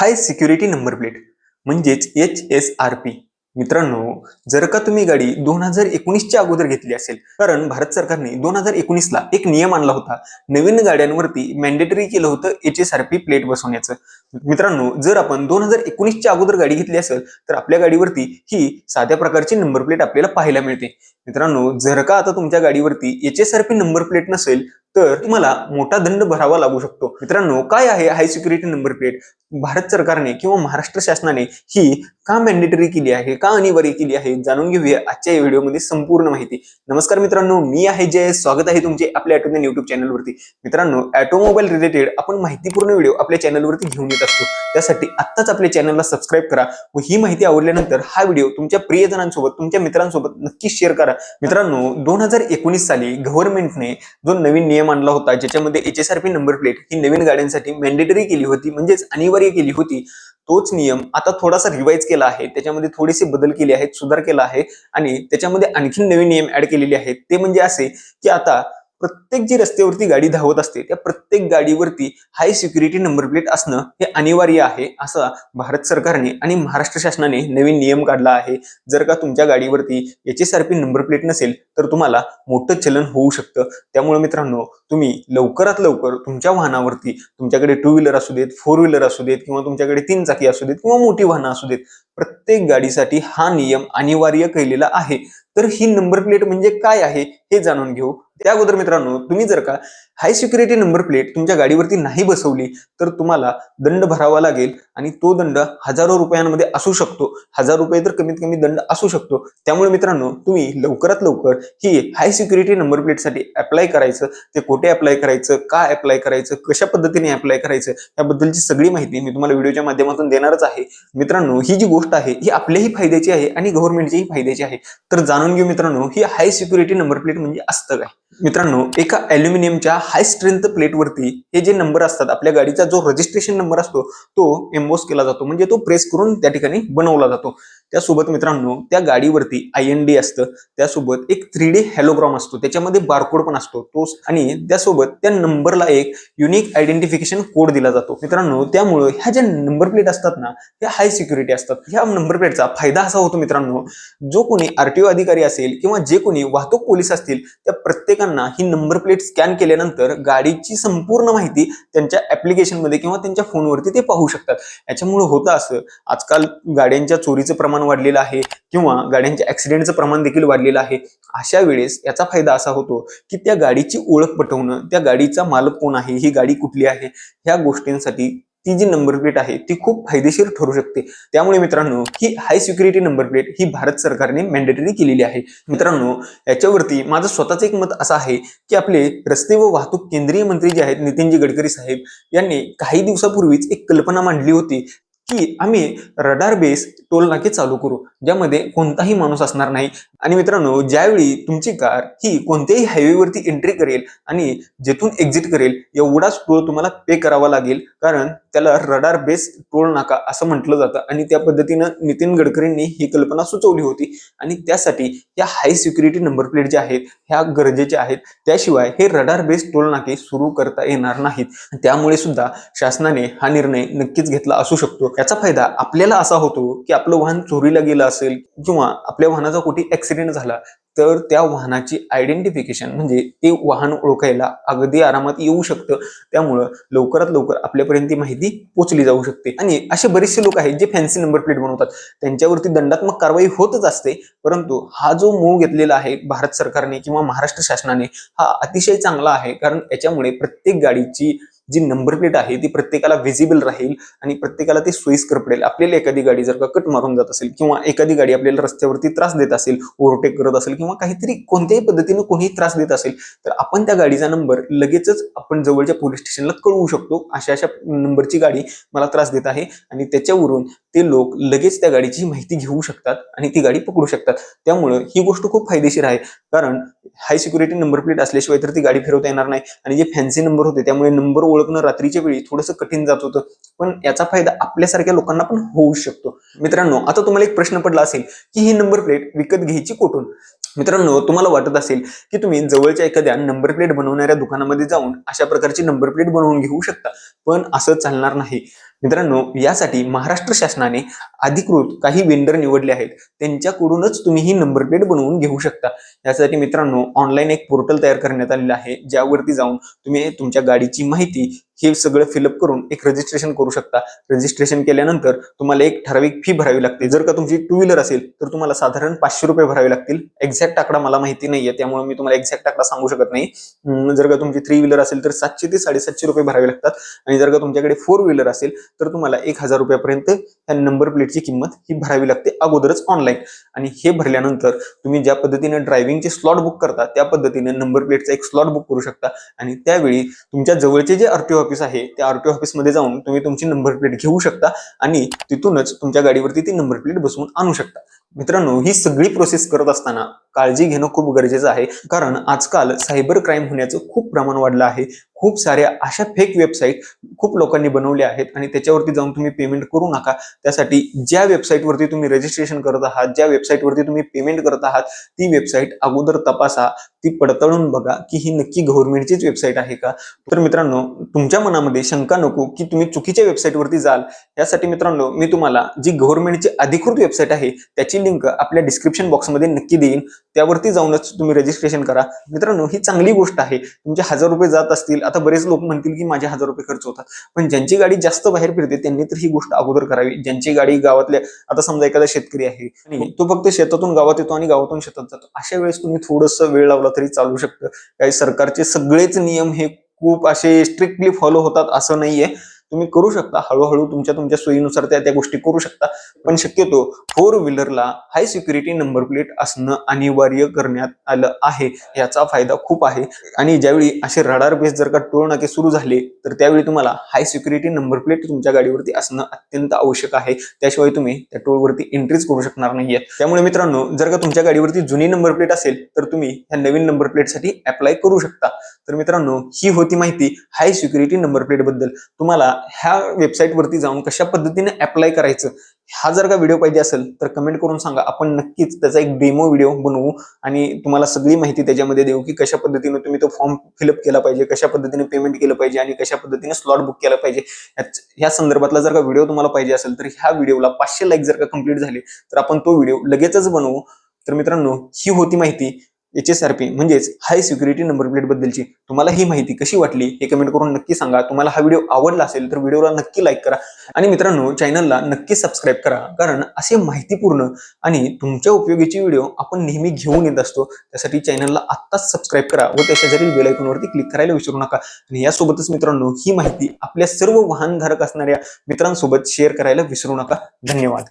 हाय security number plate म्हणजेच H S R P मित्रांनो जर का तुम्ही गाडी दोन हजार एकोणीसच्या अगोदर घेतली असेल कारण भारत सरकारने दोन हजार एकोणीसला एक नियम आणला होता. नवीन गाड्यांवरती मॅन्डेटरी केलं होतं H S R P plate बसवण्याचं. मित्रांनो जर आपण दोन हजार एकोणीसच्या अगोदर गाडी घेतली असेल तर आपल्या गाडीवरती ही साध्या प्रकारची नंबर प्लेट आपल्याला पाहायला मिळते. मित्रांनो जर का आता तुमच्या गाडीवरती H S R P number plate नसेल तर तुम्हाला मोठा दंड भरावा लागू शकतो. मित्रांनो काय आहे high security number plate Bharat सरकारने किंवा महाराष्ट्र शासनाने ही का मॅन्डेटरी केली आहे का अनिवार्य केली आहे जाणून घेऊया आजच्या या व्हिडिओमध्ये संपूर्ण माहिती. नमस्कार मित्रांनो मी आहे जय स्वागत आहे तुमचे आपल्या ॲटोमॅन युट्यूब चॅनलवरती मित्रांनो ऑटोमोबाईल रिलेटेड आपण माहितीपूर्ण व्हिडिओ आपल्या चॅनलवरती घेऊन येत असतो. त्यासाठी आत्ताच आपल्या चॅनलला सबस्क्राईब करा व ही माहिती आवडल्यानंतर हा व्हिडिओ तुमच्या प्रियजनांसोबत तुमच्या मित्रांसोबत नक्की शेअर करा. मित्रांनो दोन हजार एकोणीस साली गव्हर्नमेंटने जो नवीन नियम आणला होता ज्याच्यामध्ये H S R P number plate ही नवीन गाड्यांसाठी मॅन्डेटरी केली होती म्हणजेच अनिवार्य केली होती. तोच नियम आता थोडासा रिवाईज केला आहे त्याच्यामध्ये थोडेसे बदल केले आहेत सुधार केला आहे आणि त्याच्यामध्ये आणखीन नवीन नियम ऍड केलेले आहेत. ते म्हणजे असे की आता प्रत्येक जी रस्त्यावरती गाडी धावत असते त्या प्रत्येक गाडीवरती हाय सिक्युरिटी नंबर प्लेट असणं हे अनिवार्य आहे असा भारत सरकारने आणि महाराष्ट्र शासनाने नवीन नियम काढला आहे. जर का तुमच्या गाडीवरती H S R P number plate नसेल तर तुम्हाला मोठं चलन होऊ शकतं. त्यामुळे मित्रांनो तुम्ही लवकरात लवकर तुमच्या वाहनावरती तुमच्याकडे टू व्हीलर असू देत फोर व्हीलर असू देत किंवा तुमच्याकडे तीन चाकी असू देत किंवा मोठी वाहनं असू देत प्रत्येक गाडीसाठी हा नियम अनिवार्य केलेला आहे. तर ही नंबर प्लेट म्हणजे काय आहे? हे जाणून घेऊ. त्या अगोदर मित्रांनो तुम्ही जर का हाय सिक्युरिटी नंबर प्लेट तुमच्या गाडीवरती नाही बसवली तर तुम्हाला दंड भरावा लागेल आणि तो दंड हजारो रुपयांमध्ये असू शकतो. हजार रुपये तर कमीत कमी दंड असू शकतो. त्यामुळे मित्रांनो तुम्ही लवकरात लवकर ही हाय सिक्युरिटी नंबर प्लेटसाठी अप्लाय करायचं ते कुठे अप्लाय करायचं का अप्लाय करायचं कशा पद्धतीने अप्लाय करायचं याबद्दलची सगळी माहिती मी तुम्हाला व्हिडिओच्या माध्यमातून देणारच आहे. मित्रांनो ही जी गोष्ट आहे ही आपल्याही फायद्याची आहे आणि गव्हर्नमेंटच्याही फायद्याची आहे. तर जाणून घेऊ मित्रांनो ही हाय सिक्युरिटी नंबर प्लेट म्हणजे असतं काय? मित्रांनो एका अल्युमिनियमच्या हाय स्ट्रेंथ प्लेटवरती हे जे नंबर असतात आपल्या गाडीचा जो रजिस्ट्रेशन नंबर असतो तो एम्बोस केला जातो. म्हणजे तो प्रेस करून त्या ठिकाणी बनवला जातो. त्यासोबत मित्रांनो त्या गाडीवरती आय एन डी असतं. त्यासोबत एक थ्री डी हॅलोग्राम असतो. त्याच्यामध्ये बारकोड पण असतो. तो आणि त्यासोबत त्या नंबरला एक युनिक आयडेंटिफिकेशन कोड दिला जातो. मित्रांनो त्यामुळे ह्या ज्या नंबर प्लेट असतात ना त्या हाय सिक्युरिटी असतात. ह्या नंबर प्लेटचा फायदा असा होतो मित्रांनो जो कोणी आरटीओ अधिकारी असेल किंवा जे कोणी वाहतूक पोलीस असतील त्या प्रत्येकांना ही नंबर प्लेट स्कॅन केल्यानंतर गाडीची संपूर्ण माहिती त्यांच्या ऍप्लिकेशनमध्ये किंवा त्यांच्या फोनवरती ते पाहू शकतात. याच्यामुळे होतं असं. आजकाल गाड्यांच्या चोरीचं प्रमाण वाढलेलं आहे किंवा गाड्यांच्या ॲक्सिडेंटचं प्रमाण देखील वाढलेलं आहे अशा वेळेस याचा फायदा असा होतो की त्या गाडीची ओळख पटवणं त्या गाडीचा मालक कोण आहे ही गाडी कुठली आहे ह्या गोष्टींसाठी ती जी नंबर प्लेट आहे ती खूप फायदेशीर ठरू शकते. त्यामुळे मित्रांनो ही हाय सिक्युरिटी नंबर प्लेट ही भारत सरकारने मॅन्डेटरी केलेली आहे. मित्रांनो याच्यावरती माझं स्वतःचं एक मत असं आहे की आपले रस्ते व वाहतूक केंद्रीय मंत्री जे आहेत नितीनजी गडकरी साहेब यांनी काही दिवसापूर्वीच एक कल्पना मांडली होती की आम्ही रडार बेस टोल नाके चालू करू ज्यामध्ये कोणताही माणूस असणार नाही. आणि मित्रांनो ज्यावेळी तुमची कार ही कोणत्याही हायवेवरती एंट्री करेल आणि जेथून एक्झिट करेल एवढाच टोल तुम्हाला पे करावा लागेल. कारण त्याला रडार बेस टोल नाका असं म्हटलं जातं. आणि त्या पद्धतीनं नितीन गडकरींनी ही कल्पना सुचवली होती. आणि त्यासाठी या हाय सिक्युरिटी नंबर प्लेट ज्या आहेत ह्या गरजेच्या आहेत. त्याशिवाय हे रडार बेस टोल नाके सुरू करता येणार नाहीत. त्यामुळे सुद्धा शासनाने हा निर्णय नक्कीच घेतला असू शकतो. याचा फायदा आपल्याला असा होतो की आपलं वाहन चोरीला गेलं असेल किंवा आपल्या वाहनाचा कुठे ऍक्सिडेंट झाला तर त्या वाहनाची आयडेंटिफिकेशन म्हणजे ते वाहन ओळखायला अगदी आरामात येऊ शकतं. त्यामुळं लवकरात लवकर आपल्यापर्यंत ती माहिती पोचली जाऊ शकते. आणि असे बरेचसे लोक आहेत जे फॅन्सी नंबर प्लेट बनवतात. त्यांच्यावरती दंडात्मक कारवाई होतच असते. परंतु हा जो मूळ घेतलेला आहे भारत सरकारने किंवा महाराष्ट्र शासनाने हा अतिशय चांगला आहे. कारण याच्यामुळे प्रत्येक गाडीची जी नंबर प्लेट आहे ती प्रत्येकाला व्हिजिबल राहील आणि प्रत्येकाला ते सोयीस्कर पडेल. आपल्याला एखादी गाडी जर का कट मारून जात असेल किंवा एखादी गाडी आपल्याला रस्त्यावरती त्रास देत असेल ओव्हरटेक करत असेल किंवा काहीतरी कोणत्याही पद्धतीनं कोणीही त्रास देत असेल तर आपण त्या गाडीचा नंबर लगेचच आपण जवळच्या पोलीस स्टेशनला कळवू शकतो. अशा अशा नंबरची गाडी मला त्रास देत आहे आणि त्याच्यावरून ते लोक लगेच त्या गाडीची माहिती घेऊ शकतात आणि ती गाडी पकडू शकतात. त्यामुळं ही गोष्ट खूप फायदेशीर आहे. कारण हाय सिक्युरिटी नंबर प्लेट असल्याशिवाय तर ती गाडी फिरवता येणार नाही. आणि जे फॅन्सी नंबर होते त्यामुळे नंबर ओळखणं रात्रीच्या वेळी थोडंसं कठीण जात होतं. पण याचा फायदा आपल्यासारख्या लोकांना पण होऊ शकतो. मित्रांनो आता तुम्हाला एक प्रश्न पडला असेल की ही नंबर प्लेट विकत घ्यायची कुठून? मित्रांनो तुम्हाला वाटत असेल की तुम्ही जवळच्या एखाद्या नंबर प्लेट बनवणाऱ्या दुकानामध्ये जाऊन अशा प्रकारची नंबर प्लेट बनवून घेऊ शकता. पण असं चालणार नाही. मित्रांनो यासाठी महाराष्ट्र शासनाने अधिकृत काही वेंडर निवडले आहेत त्यांच्याकडूनच तुम्ही ही नंबर प्लेट बनवून घेऊ शकता. यासाठी मित्रांनो ऑनलाईन एक पोर्टल तयार करण्यात आलेलं आहे ज्यावरती जाऊन तुम्ही तुमच्या गाडीची माहिती हे सगळं फिलअप करून एक रजिस्ट्रेशन करू शकता. रजिस्ट्रेशन केल्यानंतर तुम्हाला एक ठराविक फी भरावी लागते. जर का तुमची टू व्हीलर असेल तर तुम्हाला साधारण पाचशे रुपये भरावे लागतील. एक्झॅक्ट आकडा मला माहिती नाहीये त्यामुळे मी तुम्हाला एक्झॅक्ट आकडा सांगू शकत नाही. जर का तुमची थ्री व्हीलर असेल तर सातशे ते साडेसातशे रुपये भरावे लागतात. आणि जर का तुमच्याकडे फोर व्हीलर असेल तर तुम्हाला एक हजार रुपयापर्यंत नंबर नंबर तिकीटची किंमत ही भरावी लागते अगोदरच ऑनलाईन आणि हे भरल्यानंतर तुम्ही ज्या पद्धतीने ड्रायव्हिंगचे स्लॉट बुक करता त्या पद्धतीने नंबर प्लेटचा एक स्लॉट बुक करू शकता. आणि त्यावेळी तुमच्या जवळचे जे आरटीओ ऑफिस आहे त्या आरटीओ ऑफिसमध्ये जाऊन तुम्ही तुमची नंबर प्लेट घेऊ शकता आणि तिथूनच तुमच्या गाडीवरती ती नंबर प्लेट बसवून आणू शकता. मित्रांनो ही सगळी प्रोसेस करत असताना काळजी घेणं खूप गरजेचं आहे. कारण आजकाल सायबर क्राईम होण्याचं खूप प्रमाण वाढलं आहे. खूप साऱ्या अशा फेक वेबसाईट खूप लोकांनी बनवल्या आहेत आणि त्याच्यावरती जाऊन तुम्ही पेमेंट करू नका. त्यासाठी ज्या वेबसाईटवरती तुम्ही रजिस्ट्रेशन करत आहात ज्या वेबसाईटवरती तुम्ही पेमेंट करत आहात ती वेबसाईट अगोदर तपासा. ती पडताळून बघा की ही नक्की गव्हर्नमेंटचीच वेबसाईट आहे का? तर मित्रांनो तुमच्या मनामध्ये शंका नको की तुम्ही चुकीच्या वेबसाईटवरती जाल. यासाठी मित्रांनो मी तुम्हाला जी गव्हर्नमेंटची अधिकृत वेबसाईट आहे त्याची लिंक आपल्या डिस्क्रिप्शन बॉक्समध्ये नक्की देईन. त्यावरती जाऊनच तुम्ही रजिस्ट्रेशन करा. मित्रांनो ही चांगली गोष्ट आहे. तुमचे हजार रुपये जात असतील आता बरेच लोक म्हणतील की माझे हजार रुपये खर्च होतात. पण ज्यांची गाडी जास्त बाहेर फिरते त्यांनी तर ही गोष्ट अगोदर करावी. ज्यांची गाडी गावातल्या आता समजा एखादा शेतकरी आहे आणि तो फक्त शेतातून गावात येतो आणि गावातून शेतात जातो. अशा वेळेस तुम्ही थोडस वेळ लावला तरी चालू शकतं. काही सरकारचे सगळेच नियम हे खूप असे स्ट्रिक्टली फॉलो होतात असं नाहीये. तुम्ही करू शकता. हळूहळू तुमच्या तुमच्या सोयीनुसार त्या त्या गोष्टी करू शकता. पण शक्यतो फोर व्हीलरला हाय सिक्युरिटी नंबर प्लेट असणं अनिवार्य करण्यात आलं आहे. याचा फायदा खूप आहे. आणि ज्यावेळी असे रडार बेस जर का टोळ नाके सुरू झाले तर त्यावेळी तुम्हाला हाय सिक्युरिटी नंबर प्लेट तुमच्या गाडीवरती असणं अत्यंत आवश्यक आहे. त्याशिवाय तुम्ही त्या टोळवरती एंट्रीच करू शकणार नाहीये. त्यामुळे मित्रांनो जर का तुमच्या गाडीवरती जुनी नंबर प्लेट असेल तर तुम्ही ह्या नवीन नंबर प्लेटसाठी अप्लाय करू शकता. तर मित्रांनो ही होती माहिती हाय सिक्युरिटी नंबर प्लेटबद्दल. तुम्हाला ह्या वेबसाईटवरती जाऊन कशा पद्धतीने अप्लाय करायचं हा जर का व्हिडिओ पाहिजे असेल तर कमेंट करून सांगा. आपण नक्कीच त्याचा एक डेमो व्हिडिओ बनवू आणि तुम्हाला सगळी माहिती त्याच्यामध्ये देऊ की कशा पद्धतीने तुम्ही तो फॉर्म फिलअप केला पाहिजे कशा पद्धतीने पेमेंट केलं पाहिजे आणि कशा पद्धतीने स्लॉट बुक केला पाहिजे. या ह्या संदर्भातला जर का व्हिडिओ तुम्हाला पाहिजे असेल तर ह्या व्हिडिओला पाचशे लाईक जर का कंप्लीट झाले तर आपण तो व्हिडिओ लगेचच बनवू. तर मित्रांनो ही होती माहिती. एच एस आर पी म्हणजेच हाय सिक्युरिटी नंबर प्लेट बद्दलची तुम्हाला ही माहिती कशी वाटली हे कमेंट करून नक्की सांगा. तुम्हाला हा व्हिडिओ आवडला असेल तर व्हिडिओला नक्की लाईक करा. आणि मित्रांनो चॅनलला नक्की सबस्क्राईब करा. कारण असे माहितीपूर्ण आणि तुमच्या उपयोगीची व्हिडिओ आपण नेहमी घेऊन येत असतो. त्यासाठी चॅनलला आत्ताच सबस्क्राईब करा व त्या शेजारील बेल क्लिक करायला विसरू नका. आणि यासोबतच मित्रांनो ही माहिती आपल्या सर्व वाहनधारक असणाऱ्या मित्रांसोबत शेअर करायला विसरू नका. धन्यवाद.